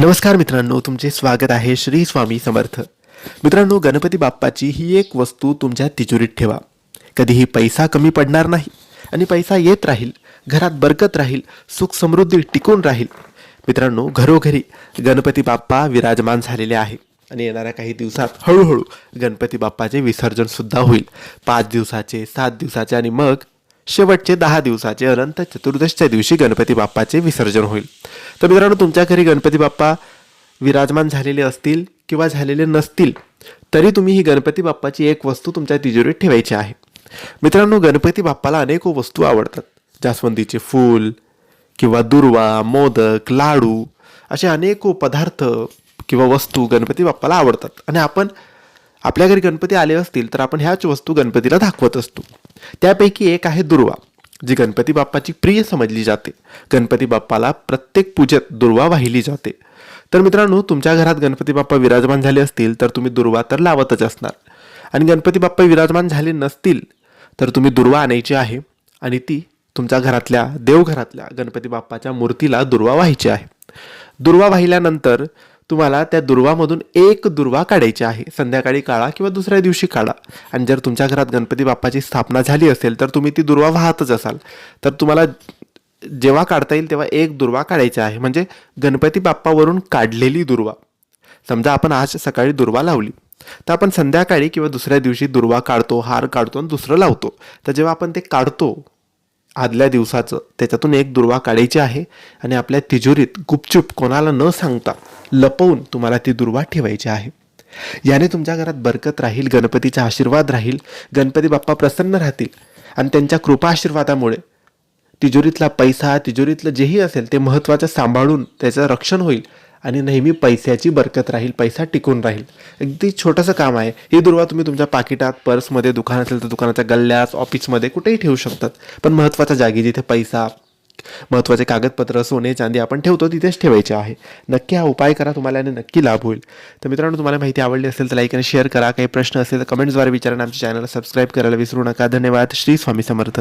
नमस्कार मित्रांनो तुमचे स्वागत आहे श्री स्वामी समर्थ. मित्रांनो गणपती बाप्पाची ही एक वस्तू तुमच्या तिजोरीत ठेवा. कधीही पैसा कमी पडणार नाही आणि पैसा येत राहील घरात बरकत राहील सुख समृद्धी टिकून राहील. मित्रांनो घरोघरी गणपती बाप्पा विराजमान झालेले आहे आणि येणाऱ्या काही दिवसात हळूहळू गणपती बाप्पाचे विसर्जन सुद्धा होईल. पाच दिवसाचे सात दिवसाचे आणि मग शेवटचे दहा दिवसाचे अनंत चतुर्दशच्या दिवशी गणपती बाप्पाचे विसर्जन होईल. तर मित्रांनो तुमच्या घरी गणपती बाप्पा विराजमान झालेले असतील किंवा झालेले नसतील तरी तुम्ही ही गणपती बाप्पाची एक वस्तू तुमच्या तिजोरीत ठेवायची आहे. मित्रांनो गणपती बाप्पाला अनेक वस्तू आवडतात. जास्वंदीचे फूल किंवा दुर्वा मोदक लाडू असे अनेक पदार्थ किंवा वस्तू गणपती बाप्पाला आवडतात. आणि आपण आपल्या घरी गणपती आले असतील तर आपण ह्याच वस्तू गणपतीला दाखवत असतो. त्यापैकी एक आहे दुर्वा. जी गणपती बाप्पाची प्रिय समजली जाते. गणपती बाप्पाला प्रत्येक पूजेत दुर्वा वाहिली जाते. तर मित्रांनो तुमच्या घरात गणपती बाप्पा विराजमान झाले असतील तर तुम्ही दुर्वा तर लावतच असणार. आणि गणपती बाप्पा विराजमान झाले नसतील तर तुम्ही दुर्वा आणायची आहे आणि ती तुमच्या घरातल्या देवघरातल्या गणपती बाप्पाच्या मूर्तीला दुर्वा व्हायची आहे. दुर्वा वाहिल्यानंतर तुम्हाला त्या दुर्वामधून एक दुर्वा काढायची आहे. संध्याकाळी काढा किंवा दुसऱ्या दिवशी काढा. आणि जर तुमच्या घरात गणपती बाप्पाची स्थापना झाली असेल तर तुम्ही ती दुर्वा वाहतच असाल. तर तुम्हाला जेव्हा काढता येईल तेव्हा एक दुर्वा काढायची आहे. म्हणजे गणपती बाप्पावरून काढलेली दुर्वा. समजा आपण आज सकाळी दुर्वा लावली. तर आपण संध्याकाळी किंवा दुसऱ्या दिवशी दुर्वा काढतो हार काढतो आणि दुसरं लावतो. तर जेव्हा आपण ते काढतो आदल्या दिवसाचं त्याच्यातून एक दुर्वा काढायची आहे. आणि आपल्या तिजोरीत गुपचूप कोणाला न सांगता लपवून तुम्हाला ती दुर्वा ठेवायची आहे. याने तुमच्या घरात बरकत राहील गणपतीचा आशीर्वाद राहील गणपती बाप्पा प्रसन्न राहतील आणि त्यांच्या कृपा आशीर्वादामुळे तिजोरीतला पैसा तिजोरीतलं जेही असेल ते महत्त्वाचं सांभाळून त्याचं रक्षण होईल आणि नेहमी पैशाची बरकत राहील पैसा टिकून राहील. अगदी छोटंसं काम आहे. ही दुर्वा तुम्ही तुमच्या पाकिटात पर्समध्ये दुकान असेल तर दुकानाच्या गल्ल्यात ऑफिसमध्ये कुठेही ठेवू शकतात. पण महत्त्वाच्या जागी जिथे पैसा महत्त्वाचे कागदपत्र सोने चांदी आपण ठेवतो तिथेच ठेवायचे आहे. नक्की हा उपाय करा तुम्हाला याने नक्की लाभ होईल. तर मित्रांनो तुम्हाला माहिती आवडली असेल तर लाईक आणि शेअर करा. काही प्रश्न असेल तर कमेंट्सद्वारे विचारा आमच्या चॅनलला सबस्क्राईब करायला विसरू नका. धन्यवाद. श्री स्वामी समर्थ.